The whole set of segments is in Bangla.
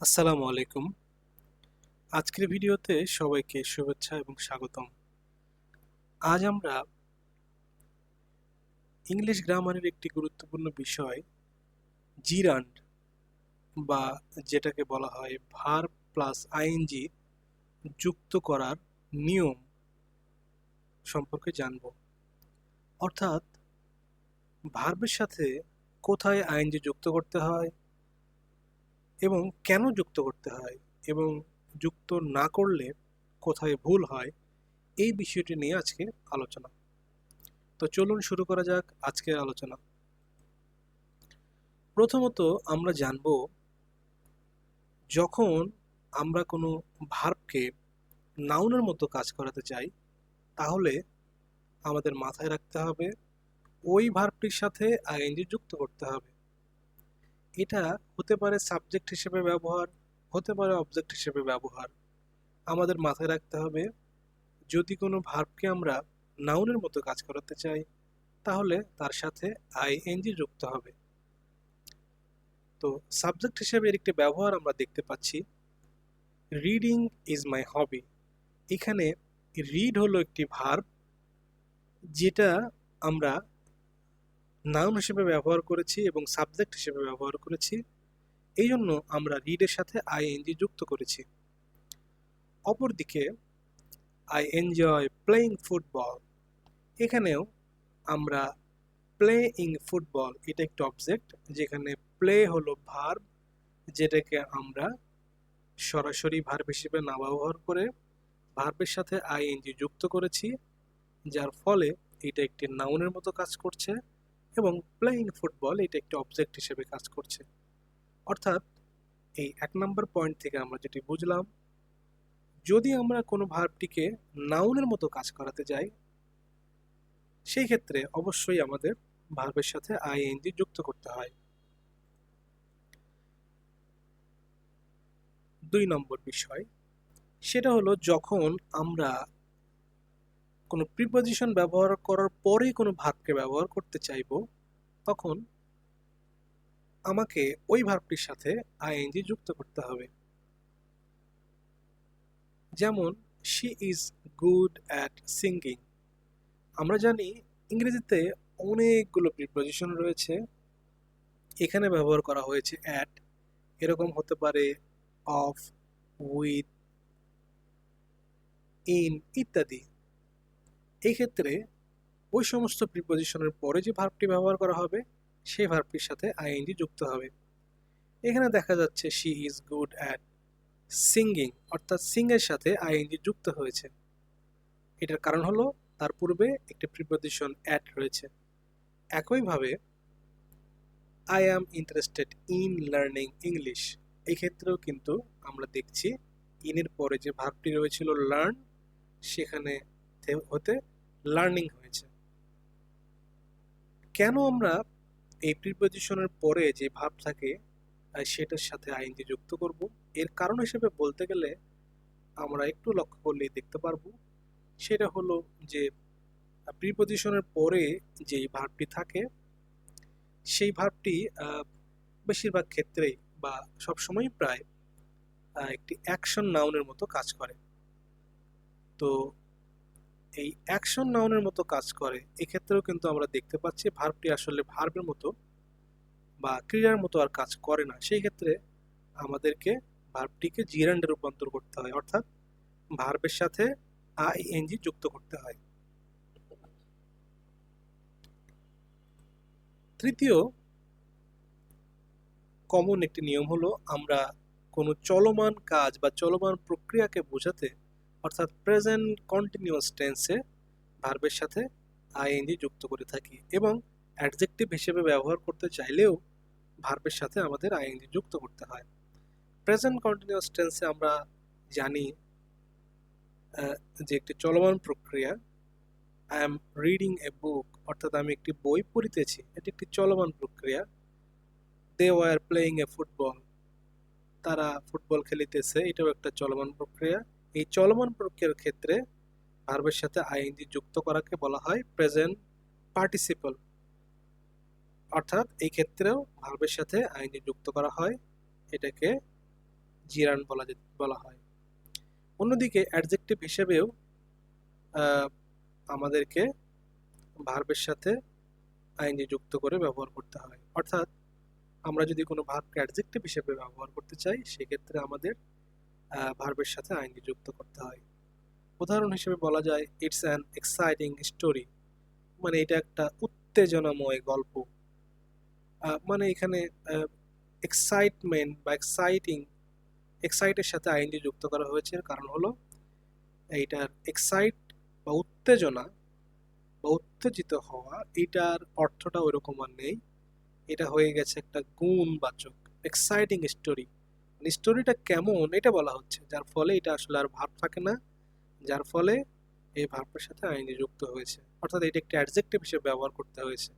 আসসালামু আলাইকুম। আজকের ভিডিওতে সবাইকে শুভেচ্ছা এবং স্বাগতম। আজ আমরা ইংলিশ গ্রামারের একটি গুরুত্বপূর্ণ বিষয়, জিরান্ড, বা যেটাকে বলা হয় ভার প্লাস আইএনজি, যুক্ত করার নিয়ম সম্পর্কে জানব। অর্থাৎ, ভার্বের সাথে কোথায় আইএনজি যুক্ত করতে হয়? এবং কেন যুক্ত করতে হয় এবং যুক্ত না করলে কোথায় ভুল হয়, এই বিষয়টি নিয়ে আজকে আলোচনা। তো চলুন শুরু করা যাক আজকের আলোচনা। প্রথমত আমরা জানব, যখন আমরা কোনো ভার্বকে নাউনের মতো কাজ করাতে চাই, তাহলে আমাদের মাথায় রাখতে হবে ওই ভার্বটির সাথে আইএনজি যুক্ত করতে হবে। এটা হতে পারে সাবজেক্ট হিসেবে ব্যবহার, হতে পারে অবজেক্ট হিসেবে ব্যবহার। আমাদের মাথায় রাখতে হবে, যদি কোনো ভার্বকে আমরা নাউনের মতো কাজ করাতে চাই, তাহলে তার সাথে আইএনজি যুক্ত হবে। তো সাবজেক্ট হিসেবে এর একটি ব্যবহার আমরা দেখতে পাচ্ছি রিডিং ইজ মাই হবি এখানে রিড হলো একটি ভার্ব যেটা আমরা নাউন হিসেবে ব্যবহার করেছি এবং সাবজেক্ট হিসেবে ব্যবহার করেছি। এই জন্য আমরা রিডের সাথে আইএনজি যুক্ত করেছি। অপরদিকে আই এনজয় প্লেয়িং ফুটবল এখানেও আমরা প্লেইং ফুটবল এটা একটি অবজেক্ট যেখানে প্লে হলো ভার্ব যেটাকে আমরা সরাসরি ভার্ব হিসেবে না ব্যবহার করে ভার্বের সাথে আইএনজি যুক্ত করেছি, যার ফলে এটা একটি নাউনের মতো কাজ করছে। এবং প্লেয়িং ফুটবল এটা একটি অবজেক্ট হিসেবে কাজ করছে। অর্থাৎ এই এক নম্বর পয়েন্ট থেকে আমরা যেটি বুঝলাম, যদি আমরা কোনো ভার্বটিকে নাউনের মতো কাজ করাতে যাই, সেই ক্ষেত্রে অবশ্যই আমাদের ভার্বের সাথে আইএনজি যুক্ত করতে হয়। দুই নম্বর বিষয়, সেটা হলো যখন আমরা কোনো প্রিপোজিশন ব্যবহার করার পরেই কোনো ভার্বকে ব্যবহার করতে চাইব, তখন আমাকে ওই ভার্বটির সাথে আইএনজি যুক্ত করতে হবে। যেমন she is good at singing আমরা জানি ইংরেজিতে অনেকগুলো প্রিপোজিশন রয়েছে। এখানে ব্যবহার করা হয়েছে অ্যাট এরকম হতে পারে অফ উইথ ইন ইত্যাদি। এই ক্ষেত্রে ওই সমস্ত প্রিপোজিশনের পরে যে ভার্বটি ব্যবহার করা হবে, সেই ভার্বটির সাথে আইএনজি যুক্ত হবে। এখানে দেখা যাচ্ছে she is good at singing অর্থাৎ সিংয়ের সাথে আইএনজি যুক্ত হয়েছে। এটার কারণ হলো, তার পূর্বে একটি প্রিপোজিশন অ্যাট রয়েছে। একইভাবে I am interested in learning English এই ক্ষেত্রেও কিন্তু আমরা দেখছি ইনের পরে যে ভার্বটি রয়েছিল লার্ন সেখানে হতে লার্নিং হয়েছে। কেন আমরা এই প্রিপোজিশনের পরে যে ভাব থাকে সেটার সাথে আইনটি যুক্ত করব? এর কারণ হিসেবে বলতে গেলে আমরা একটু লক্ষ্য করলেই দেখতে পারব। সেটা হলো যে প্রিপোজিশনের পরে যে ভাবটি থাকে, সেই ভার্বটি বেশিরভাগ ক্ষেত্রেই বা সবসময় প্রায় একটি অ্যাকশন নাউনের মতো কাজ করে। তো এই অ্যাকশন নাউনের মতো কাজ করে, এক্ষেত্রেও কিন্তু আমরা দেখতে পাচ্ছি ভার্বটি আসলে ভার্বের মতো বা ক্রিয়ার মতো আর কাজ করে না। সেই ক্ষেত্রে আমাদেরকে ভার্বটিকে জিরান্ডে রূপান্তর করতে হয়, অর্থাৎ ভার্বের সাথে আইএনজি যুক্ত করতে হয়। তৃতীয় কমন একটি নিয়ম হলো, আমরা কোনো চলমান কাজ বা চলমান প্রক্রিয়াকে বোঝাতে অর্থাৎ প্রেজেন্ট কন্টিনিউয়াস টেন্সে ভার্বের সাথে আইএনজি যুক্ত করে থাকি এবং অ্যাডজেক্টিভ হিসেবে ব্যবহার করতে চাইলেও ভার্বের সাথে আমাদের আইএনজি যুক্ত করতে হয়। প্রেজেন্ট কন্টিনিউয়াস টেন্সে আমরা জানি যে একটি চলমান প্রক্রিয়া। I am reading a book অর্থাৎ আমি একটি বই পড়িতেছি, এটি একটি চলমান প্রক্রিয়া। They were playing a football তারা ফুটবল খেলিতেছে, এটাও একটা চলমান প্রক্রিয়া। এই চলমান প্রক্রিয়ার ক্ষেত্রে ভার্বের সাথে আইএনজি যুক্ত করাকে বলা হয় প্রেজেন্ট পার্টিসিপল অর্থাৎ এই ক্ষেত্রেও ভার্বের সাথে আইএনজি যুক্ত করা হয়, এটাকে জিরান বলা বলা হয়। অন্যদিকে অ্যাডজেক্টিভ হিসেবেও আমাদেরকে ভার্বের সাথে আইনজি যুক্ত করে ব্যবহার করতে হয়। অর্থাৎ আমরা যদি কোনো ভার্বকে অ্যাডজেক্টিভ হিসেবে ব্যবহার করতে চাই, সেক্ষেত্রে আমাদের ভার্বের সাথে আইনজি যুক্ত করতে হয়। উদাহরণ হিসেবে বলা যায় ইটস অ্যান এক্সাইটিং স্টোরি মানে এটা একটা উত্তেজনাময় গল্প। মানে এখানে এক্সাইটমেন্ট বা এক্সাইটিং এক্সাইটের সাথে আইনজি যুক্ত করা হয়েছে। কারণ হলো, এইটার এক্সাইট বা উত্তেজনা বা উত্তেজিত হওয়া এটার অর্থটা ওইরকম আর নেই। এটা হয়ে গেছে একটা গুণবাচক এক্সাইটিং স্টোরি স্টোরিটা কেমন এটা বলা হচ্ছে। যার ফলে এটা আসলে আর ভাব থাকে না। যার ফলে এই ভার্বের সাথে আইনি যুক্ত হয়েছে। অর্থাৎ এটা একটি অ্যাডজেক্টিভ হিসেবে ব্যবহার করতে হয়েছে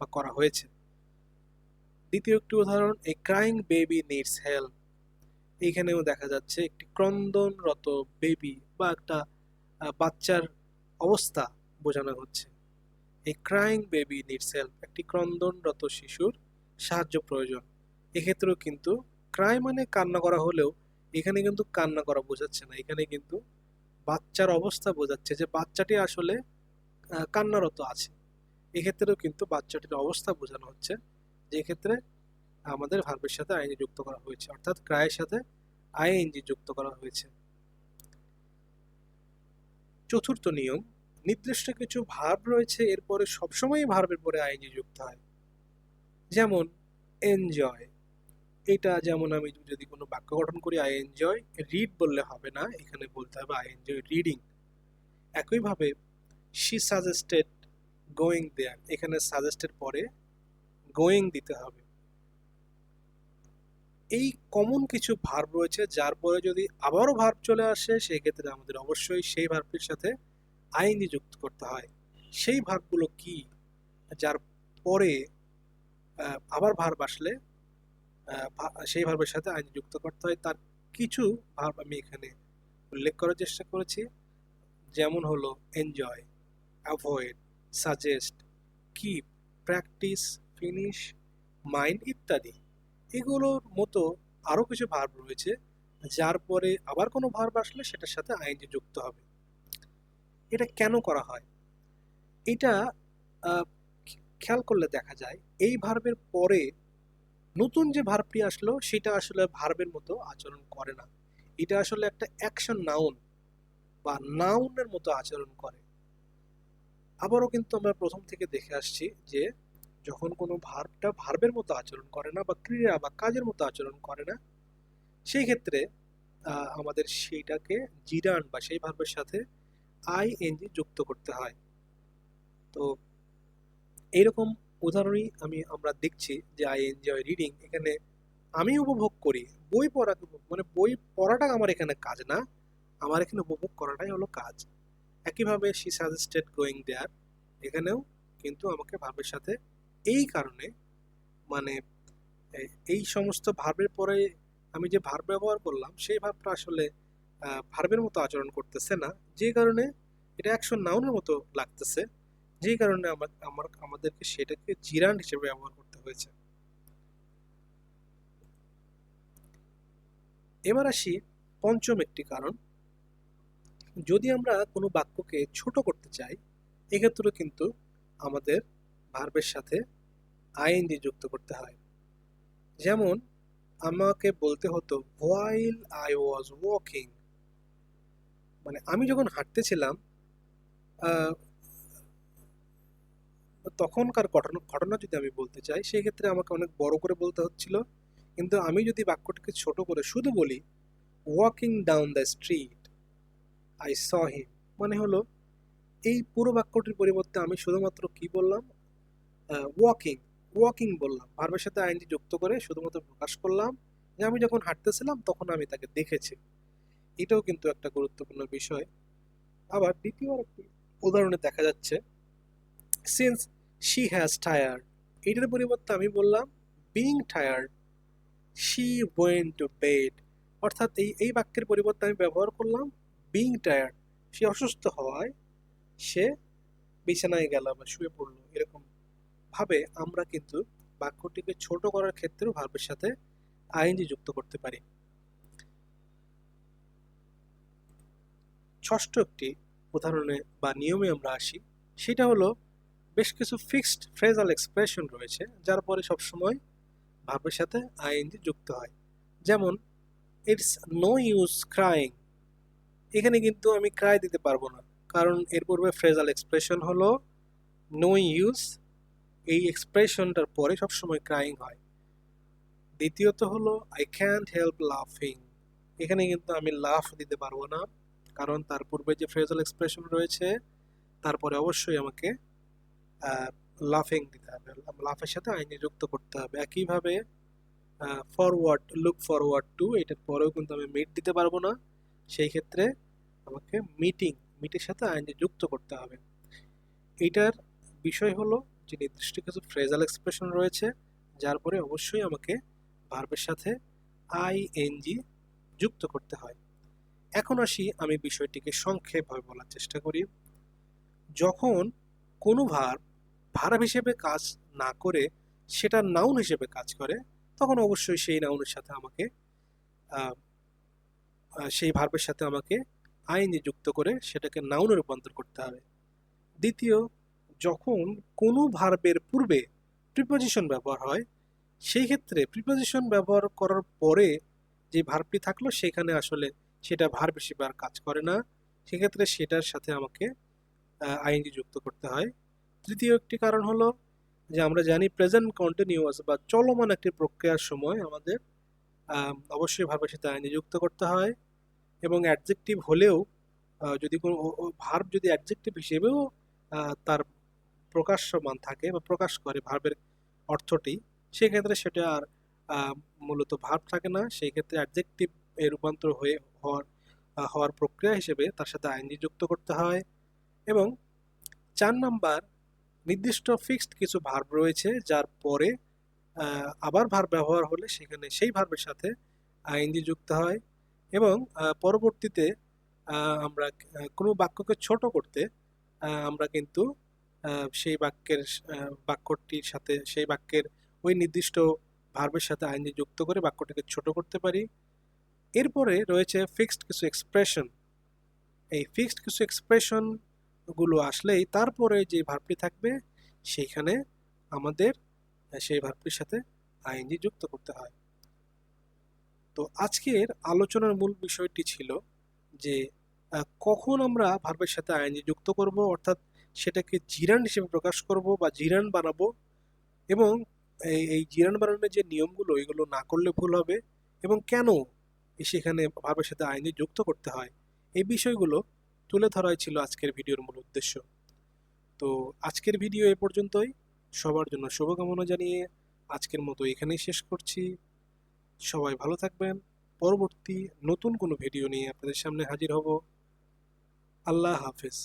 বা করা হয়েছে। দ্বিতীয় একটি উদাহরণ a crying baby needs help এইখানেও দেখা যাচ্ছে একটি ক্রন্দনরত বেবি বা একটা বাচ্চার অবস্থা বোঝানো হচ্ছে। এই ক্রাইং বেবি নিডস হেল্প একটি ক্রন্দনরত শিশুর সাহায্য প্রয়োজন। এক্ষেত্রেও কিন্তু ক্রাই মানে কান্না করা হলেও এখানে কিন্তু কান্না করা বোঝাচ্ছে না। এখানে কিন্তু বাচ্চার অবস্থা বোঝাচ্ছে যে বাচ্চাটি আসলে কান্নারত আছে। এক্ষেত্রেও কিন্তু বাচ্চাটির অবস্থা বোঝানো হচ্ছে, যে ক্ষেত্রে আমাদের ভার্বের সাথে আইএনজি যুক্ত করা হয়েছে, অর্থাৎ ক্রায়ের সাথে আইএনজি যুক্ত করা হয়েছে। চতুর্থ নিয়ম, নির্দিষ্ট কিছু ভার্ব রয়েছে, এরপরে সবসময় ভার্বের পরে আইএনজি যুক্ত হয়। যেমন, এনজয়। এটা যেমন আমি যদি কোনো বাক্য গঠন করি আই এনজয় রিড বললে হবে না, এখানে বলতে হবে আই এনজয় রিডিং একইভাবে শি সাজেস্টেড গোয়িং দেয়ার এখানে সাজেস্টের পরে গোয়িং দিতে হবে। এই কমন কিছু ভার্ব রয়েছে, যার পরে যদি আবারও ভার্ব চলে আসে সেই ক্ষেত্রে আমাদের অবশ্যই সেই ভার্বের সাথে আইএনজি যুক্ত করতে হয়। সেই ভার্বগুলো কি? যার পরে আবার ভার্ব আসলে সেই ভার্বের সাথে আইন যুক্ত করতে হয়। তার কিছু ভার্ব আমি এখানে উল্লেখ করার চেষ্টা করেছি। যেমন হলো enjoy avoid suggest keep practice finish mind ইত্যাদি। এগুলোর মতো আরও কিছু ভার্ব রয়েছে, যার পরে আবার কোনো ভার্ব আসলে সেটার সাথে আইনজি যুক্ত হবে। এটা কেন করা হয়? এটা খেয়াল করলে দেখা যায়, এই ভার্বের পরে নতুন যে ভার্বটি আসলো, সেটা আসলে ভার্বের মতো আচরণ করে না। এটা আসলে একটা অ্যাকশন নাউন বা নাউনের মতো আচরণ করে। আবারও কিন্তু আমরা প্রথম থেকে দেখে আসছি যে, যখন কোনো ভার্বটা ভার্বের মতো আচরণ করে না বা ক্রিয়া বা কাজের মতো আচরণ করে না, সেই ক্ষেত্রে আমাদের সেইটাকে জিরান বা সেই ভার্বের সাথে আই এনজি যুক্ত করতে হয়। তো এইরকম উদাহরণই আমি, আমরা দেখছি যে আই এনজয় রিডিং এখানে আমি উপভোগ করি। বই পড়া মানে বই পড়াটা আমার এখানে কাজ না। আমার এখানে উপভোগ করাটাই হলো কাজ। একইভাবে শি সাজেস্টেড গোয়িং দেয়ার এখানেও কিন্তু আমাকে ভাবের সাথে এই কারণে মানে এই সমস্ত ভার্বের পরে আমি যে ভার্ব ব্যবহার করলাম, সেই ভাবটা আসলে ভার্বের মতো আচরণ করতেছে না। যে কারণে এটা অ্যাকশন নাউনের মতো লাগতেছে। যেই কারণে আমার আমাদেরকে সেটাকে জিরান হিসেবে ব্যবহার করতে হয়েছে। এবার আসি পঞ্চম একটি কারণ। যদি আমরা কোনো বাক্যকে ছোট করতে চাই, এক্ষেত্রে কিন্তু আমাদের ভার্বের সাথে আইএনজি যুক্ত করতে হয়। যেমন, আমাকে বলতে হতো হোয়াইল আই ওয়াজ ওয়াকিং মানে আমি যখন হাঁটতেছিলাম তখনকার ঘটনা ঘটনা যদি আমি বলতে চাই, সেই ক্ষেত্রে আমাকে অনেক বড় করে বলতে হচ্ছিল। কিন্তু আমি যদি বাক্যটিকে ছোট করে শুধু বলি walking down the street I saw him মানে হলো, এই পুরো বাক্যটির পরিবর্তে আমি শুধুমাত্র কি বললাম? ওয়াকিং ওয়াকিং বললাম। ভার্বের সাথে আইনজি যুক্ত করে শুধুমাত্র প্রকাশ করলাম। যে আমি যখন হাঁটতেছিলাম, তখন আমি তাকে দেখেছি। এটাও কিন্তু একটা গুরুত্বপূর্ণ বিষয়। আবার দ্বিতীয় একটি উদাহরণে দেখা যাচ্ছে সিন্স শি হ্যাজ টায়ার্ড এটার পরিবর্তে আমি বললাম being tired she went to bed অর্থাৎ এই এই বাক্যের পরিবর্তে আমি ব্যবহার করলাম বিং টায়ার্ড সে অসুস্থ হওয়ায় সে বিছানায় গেল বা শুয়ে পড়ল। এরকম ভাবে আমরা কিন্তু বাক্যটিকে ছোট করার ক্ষেত্রেও ভার্বের সাথে আইনজি যুক্ত করতে পারি। ষষ্ঠ একটি উদাহরণে বা নিয়মে আমরা আসি। সেটা হলো বেশ কিছু ফিক্সড ফ্রেজাল এক্সপ্রেশন রয়েছে, যার পরে সবসময় ভার্বের সাথে আইএনজি যুক্ত হয়। যেমন ইটস নো ইউজ ক্রাইং এখানে কিন্তু আমি ক্রাই দিতে পারব না, কারণ এর পূর্বে ফ্রেজাল এক্সপ্রেশন হলো নো ইউজ এই এক্সপ্রেশনটার পরে সবসময় ক্রাইং হয়। দ্বিতীয়ত হলো আই ক্যান্ট হেল্প লাফিং এখানে কিন্তু আমি লাফ দিতে পারব না, কারণ তার পূর্বে যে ফ্রেজাল এক্সপ্রেশন রয়েছে, তারপরে অবশ্যই আমাকে লাফিং দিতে হবে লাফের সাথে আইনি যুক্ত করতে হবে। একইভাবে ফরওয়ার্ড লুক ফরওয়ার্ড টু এটার পরেও কিন্তু আমি মিট দিতে পারব না। সেই ক্ষেত্রে আমাকে মিটিং মিটের সাথে আইনি যুক্ত করতে হবে। এটার বিষয় হলো যে নির্দিষ্ট কিছু ফ্রেজাল এক্সপ্রেশন রয়েছে, যার পরে অবশ্যই আমাকে ভার্বের সাথে আই এনজি যুক্ত করতে হয়। এখন আসি আমি বিষয়টিকে সংক্ষেপভাবে বলার চেষ্টা করি। যখন কোনো ভার্ব ভার্ব হিসেবে কাজ না করে সেটা নাউন হিসেবে কাজ করে, তখন অবশ্যই সেই নাউনের সাথে আমাকে সেই ভার্বের সাথে আমাকে আইনি যুক্ত করে সেটাকে নাউনে রূপান্তর করতে হবে। দ্বিতীয়, যখন কোনো ভার্বের পূর্বে প্রিপোজিশন ব্যবহার হয়, সেই ক্ষেত্রে প্রিপোজিশন ব্যবহার করার পরে যে ভার্বটি থাকল সেখানে আসলে সেটা ভার্ব হিসেবে আর কাজ করে না। সেক্ষেত্রে সেটার সাথে আমাকে আইনজি যুক্ত করতে হয়। তৃতীয় একটি কারণ হলো যে আমরা জানি প্রেজেন্ট কন্টিনিউয়াস বা চলমান একটি প্রক্রিয়ার সময় আমাদের অবশ্যই ভার্বের সাথে আইনি যুক্ত করতে হয় এবং অ্যাডজেক্টিভ হলেও যদি কোনো ভার্ব যদি অ্যাডজেক্টিভ হিসেবেও তার প্রকাশ্যমান থাকে বা প্রকাশ করে ভার্বের অর্থটি, সেক্ষেত্রে সেটা আর মূলত ভার্ব থাকে না। সেই ক্ষেত্রে অ্যাডজেক্টিভ এ রূপান্তর হয়ে হওয়ার হওয়ার প্রক্রিয়া হিসেবে তার সাথে আইনজি যুক্ত করতে হয় এবং চার নাম্বার নির্দিষ্ট ফিক্সড কিছু ভার্ব রয়েছে, যার পরে আবার ভার্ব ব্যবহার হলে সেখানে সেই ভার্বের সাথে আইনজি যুক্ত হয় এবং পরবর্তীতে আমরা কোনো বাক্যকে ছোট করতে আমরা কিন্তু সেই বাক্যের বাক্যটির সাথে, সেই বাক্যের ওই নির্দিষ্ট ভার্বের সাথে আইনজি যুক্ত করে বাক্যটিকে ছোট করতে পারি। এরপরে রয়েছে ফিক্সড কিছু এক্সপ্রেশন এই ফিক্সড কিছু এক্সপ্রেশন গুলো আসলেই তারপরে যে ভার্বটি থাকবে, সেইখানে আমাদের সেই ভার্বটির সাথে আইনজি যুক্ত করতে হয়। তো আজকের আলোচনার মূল বিষয়টি ছিল যে কখন আমরা ভার্বের সাথে আইনজি যুক্ত করব, অর্থাৎ সেটাকে জিরান হিসেবে প্রকাশ করব বা জিরান বানাবো এবং এই জিরান বানানোর যে নিয়মগুলো, এগুলো না করলে ভুল হবে এবং কেন সেখানে ভার্বের সাথে আইনি যুক্ত করতে হয়, এই বিষয়গুলো তুলে ধরাই ছিল আজকের ভিডিওর মূল উদ্দেশ্য। তো আজকের ভিডিও এ পর্যন্তই। সবার জন্য শুভকামনা জানিয়ে আজকের মতো এখানেই শেষ করছি। সবাই ভালো থাকবেন। পরবর্তী নতুন কোনো ভিডিও নিয়ে আপনাদের সামনে হাজির হব। আল্লাহ হাফেজ।